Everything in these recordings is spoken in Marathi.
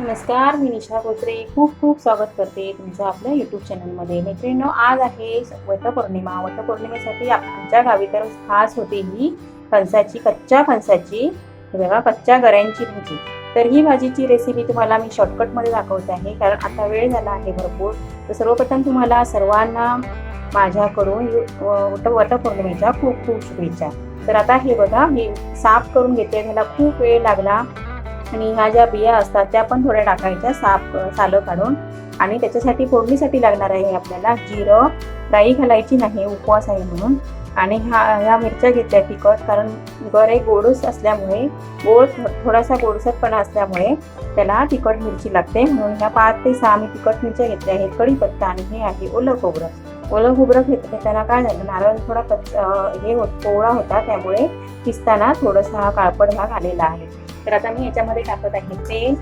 नमस्कार मी निशा कोत्रे खूप खूप स्वागत करते तुमचं आपल्या यूट्यूब चॅनलमध्ये मैत्रिणीनो आज आहे वटपौर्णिमा. वटपौर्णिमेसाठी आमच्या गावी तर खास होती ही फणसाची कच्च्या फणसाची. हे बघा कच्च्या गऱ्यांची भाजी. तर ही भाजीची रेसिपी तुम्हाला मी शॉर्टकटमध्ये दाखवते आहे कारण आता वेळ झाला आहे भरपूर. तर सर्वप्रथम तुम्हाला सर्वांना माझ्याकडून वट वटपौर्णिमेच्या खूप खूप शुभेच्छा. तर आता हे बघा मी साफ करून घेते. ह्याला खूप वेळ लागला. आणि ह्या ज्या बिया असतात त्या पण थोड्या टाकायच्या साफ सालं काढून. आणि त्याच्यासाठी फोडणीसाठी लागणार आहे आपल्याला जिरं राई घालायची नाही उपवास आहे म्हणून. आणि ह्या ह्या मिरच्या घेतल्या तिखट कारण गरे गोडूस असल्यामुळे गोड थोडासा गोडसरपणा असल्यामुळे त्याला तिखट मिरची लागते. म्हणून ह्या पाच ते सहा मी तिखट मिरच्या घेतल्या आहेत कढीपत्ता आणि हे आहे ओलं खोबरं. ओलं खोबरं घेत घेताना काय झालं नारळ थोडा कच हे होत कोवळा होता त्यामुळे किसताना थोडासा हा काळपट भाग आलेला आहे. तर आता मी याच्यामध्ये टाकत आहे तेल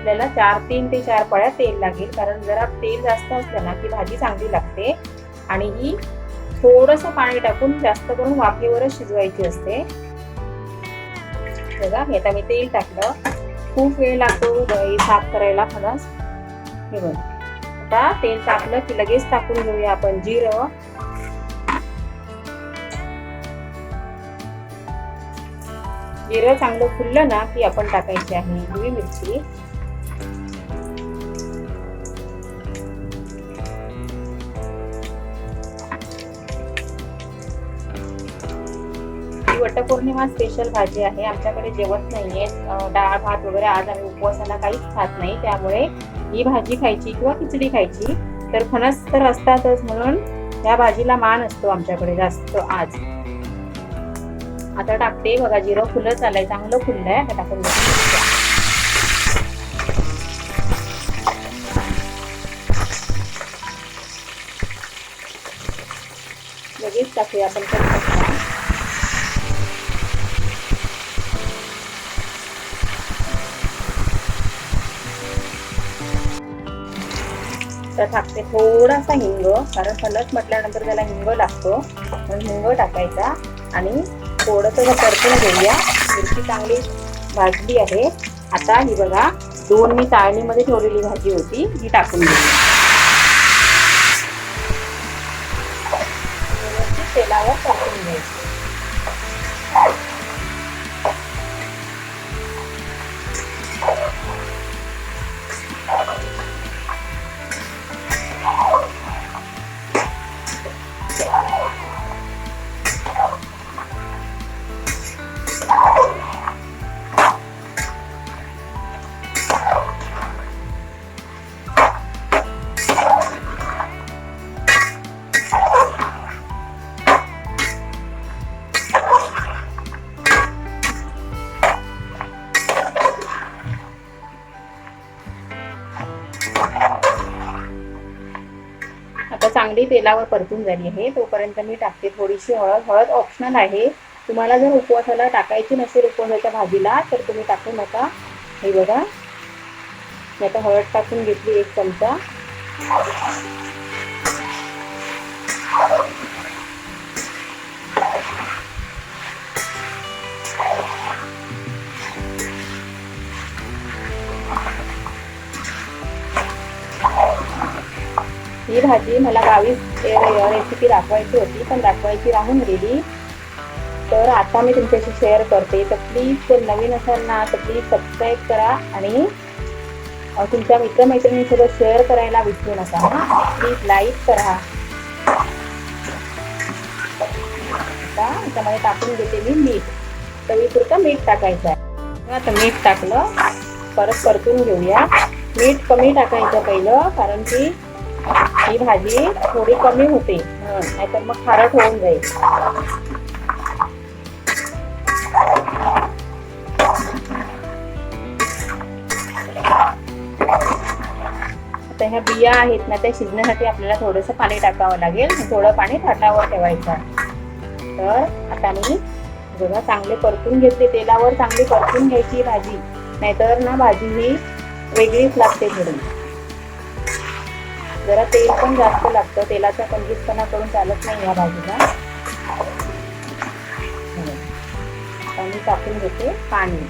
आपल्याला चार तीन ते चार पळ्या तेल लागेल कारण जरा तेल जास्त असलं ना की भाजी चांगली लागते. आणि ही थोडस पाणी टाकून जास्त करून वाफेवरच शिजवायची असते. बघा हे आता मी तेल टाकलं. खूप वेळ लागतो दही साफ करायला फणस हे बघ. आता तेल टाकलं की लगेच टाकून घेऊया आपण जिरं. जिरं चांगलं फुललं ना की आपण टाकायची आहे हिरवी मिरची. वटपौर्णिमा स्पेशल भाजी आहे. आमच्याकडे जेवत नाहीये. डाळ भात वगैरे आज आम्ही उपवासाला काहीच खात नाही. त्यामुळे ही भाजी खायची किंवा खिचडी खायची. तर फणस तर असतातच म्हणून या भाजीला मान असतो आमच्याकडे जास्त आज. आता टाकते. बघा जिरं फुलं चालाय चांगलं फुललंय. आता टाकून लगेच टाकूया आपण. तर टाकते. थोडासा हिंग कारण सलग म्हटल्यानंतर त्याला हिंग लागतो. म्हणून हिंग टाकायचा आणि थोडंसं परतून घेऊया. मिरची चांगली भाजली आहे. आता ही बघा दोन मी चाळणीमध्ये ठेवलेली भाजी होती ही टाकून घेऊया. तेलावर टाकून घ्यायची. चांगली तेलावर परतून झाली आहे. तोपर्यंत मी टाकते थोडीशी हळद. हळद ऑप्शनल आहे. तुम्हाला जर उपवासाला टाकायची नसेल उपवासाच्या भाजीला तर तुम्ही टाकू नका. हे बघा. मी आता हळद टाकून घेतली एक चमचा. ही भाजी मला गावी रेसिपी दाखवायची होती पण दाखवायची राहून गेली. तर आता मी तुमच्याशी शेअर करते. तर प्लीज जर नवीन असाल ना तर प्लीज सबस्क्राईब करा आणि तुमच्या मित्रमैत्रिणींसोबत शेअर करायला विसरू नका प्लीज लाईक करा. आता याच्यामध्ये टाकून घेते मी मीठ. चवीपुरतं मीठ टाकायचं आहे. आता मीठ टाकलं. परत परतून घेऊया. मीठ कमी टाकायचं पहिलं कारण की ही भाजी थोडी कमी होते. नाहीतर मग खारट होऊन जाईल. आता ह्या बिया आहेत ना त्या शिजण्यासाठी आपल्याला थोडंसं पाणी टाकावं लागेल. थोडं पाणी थाटावर ठेवायचं. तर आता मी जेव्हा चांगले परतून घेतले तेलावर चांगली परतून घ्यायची भाजी. नाहीतर ना भाजी ही वेगळीच लागते थोडी. जरा तेल पण जास्त लागतं. तेलाचा कंजूसपणा करून चालत नाही या भाजीला आता मी टाकून घेते. पाणी.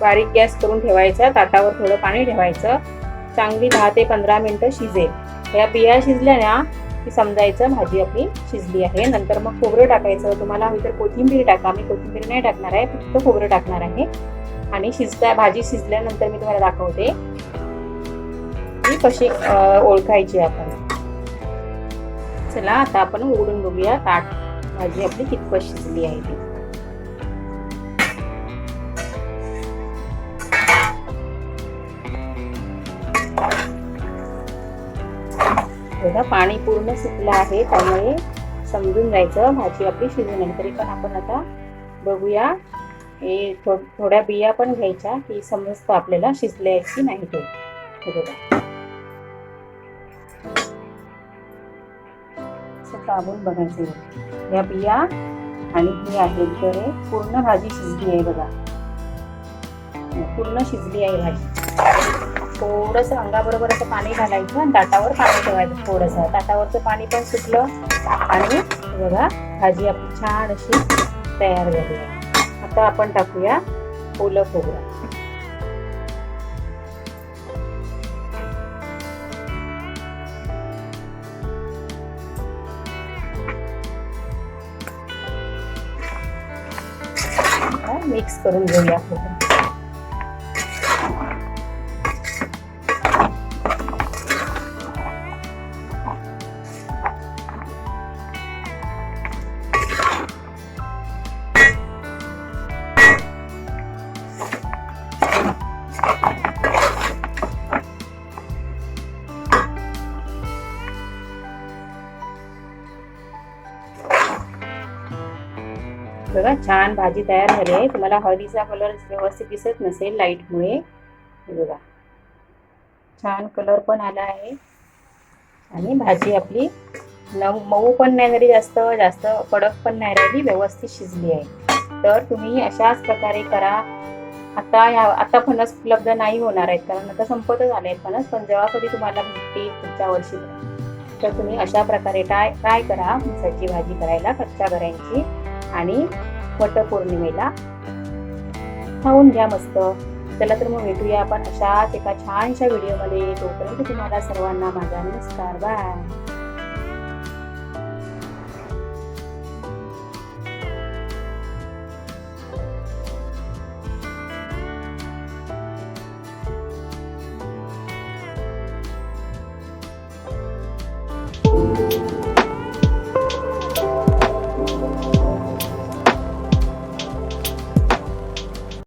बारीक गॅस करून ठेवायचा. ताटावर थोडं पाणी ठेवायचं. चांगली दहा ते पंधरा मिनिटं शिजेल. या बिया शिजल्या ना की समजायचं भाजी आपली शिजली आहे. नंतर मग खोबरं टाकायचं. तुम्हाला हवी तर कोथिंबीर टाका. मी कोथिंबीर नाही टाकणार आहे फक्त खोबरं टाकणार आहे. आणि शिजता भाजी शिजल्यानंतर मी तुम्हाला दाखवते. ती कशी ओळखायची आपण. चला आता आपण उघडून बघूया ताट. भाजी आपली कितपत शिजली आहे ती. बघा पाणी पूर्ण सुकलं आहे त्यामुळे समजून जायचं भाजी आपली शिजून आली. तरी पण आपण आता बघूया. हे थो थोड्या बिया पण घ्यायच्या की समजतं आपल्याला शिजल्याची नाही ते. बघा. असं दाबून बघायचं या बिया आणि ही आहे तर पूर्ण भाजी शिजली आहे बघा. पूर्ण शिजली आहे भाजी. थोडस अंगाबरोबर असं पाणी घालायचं आणि ताटावर पाणी ठेवायचं थोडंसं. ताटावरचं पाणी पण सुटलं. आणि बघा भाजी आपली छान अशी तयार झाली आहे. आता आपण टाकूया ओलं खोबरं. मिक्स करून घेऊया खोबरं. बघा छान भाजी तयार झाली आहे. तुम्हाला हळदीचा कलर व्यवस्थित दिसत नसेल लाईटमुळे बघा. छान कलर पण आला आहे. आणि भाजी आपली न मऊ पण नाही झाली जास्त जास्त कडक पण नाही राहिली व्यवस्थित शिजली आहे. तर तुम्ही अशाच प्रकारे करा. आता या आता फणस उपलब्ध नाही होणार आहेत कारण आता संपतच आले आहेत फणस पण जेव्हा कधी तुम्हाला भेटतील पुढच्या वर्षी तर तुम्ही अशा प्रकारे ट्राय ट्राय करा फणसाची भाजी करायला कच्च्या गऱ्यांची आणि वटपौर्णिमेला. खाऊन घ्या मस्त. चला तर मग भेटूया आपण अशाच एका छानशा व्हिडिओमध्ये. तोपर्यंत तुम्हाला सर्वांना माझा नमस्कार. बाय